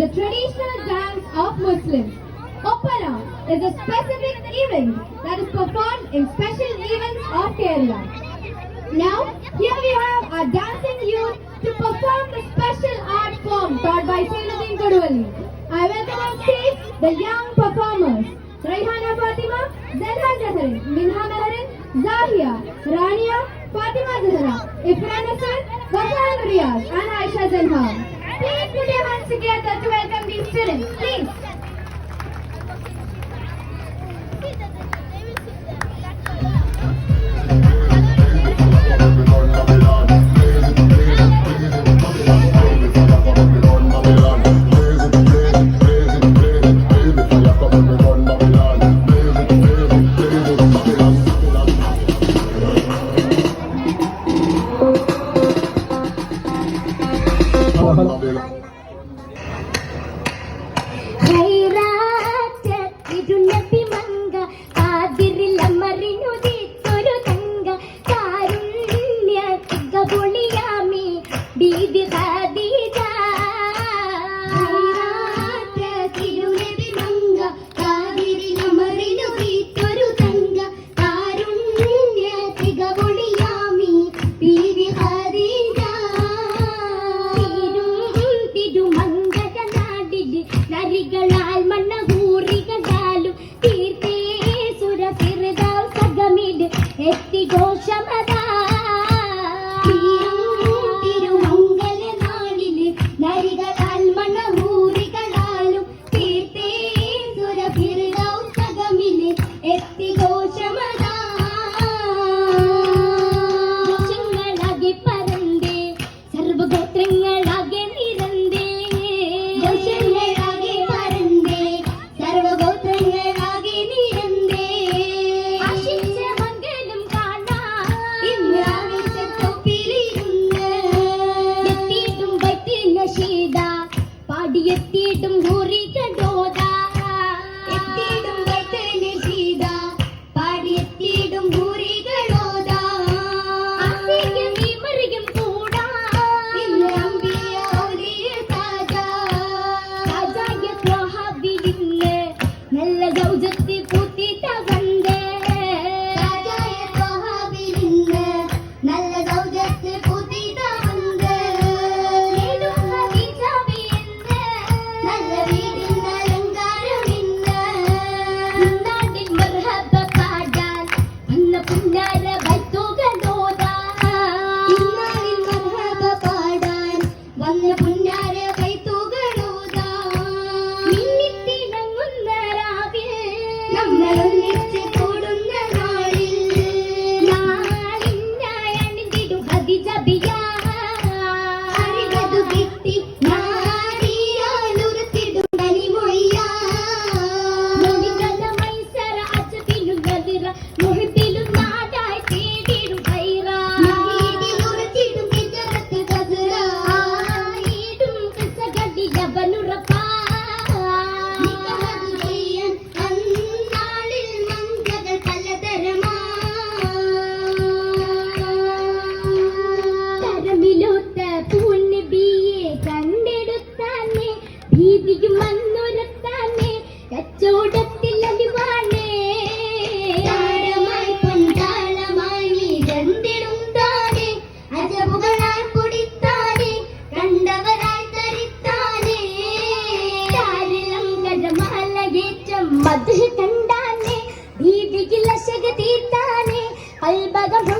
the traditional dance of Muslims. Opera is a specific event that is performed in special events of Kerala. Now, here we have our dancing youth to perform the special art form taught by Sailadin Kodwali. I welcome on stage the young performers. Raihana Fatima, Zelha Zaharin, Minha Meharin, Zahia, Rania, Fatima Zahra, Ifran Hassan, Wasal Riyaz and Aisha Zanha. Please please, your together to welcome these students. Please. തീർത്താനേ അത്ഭുതം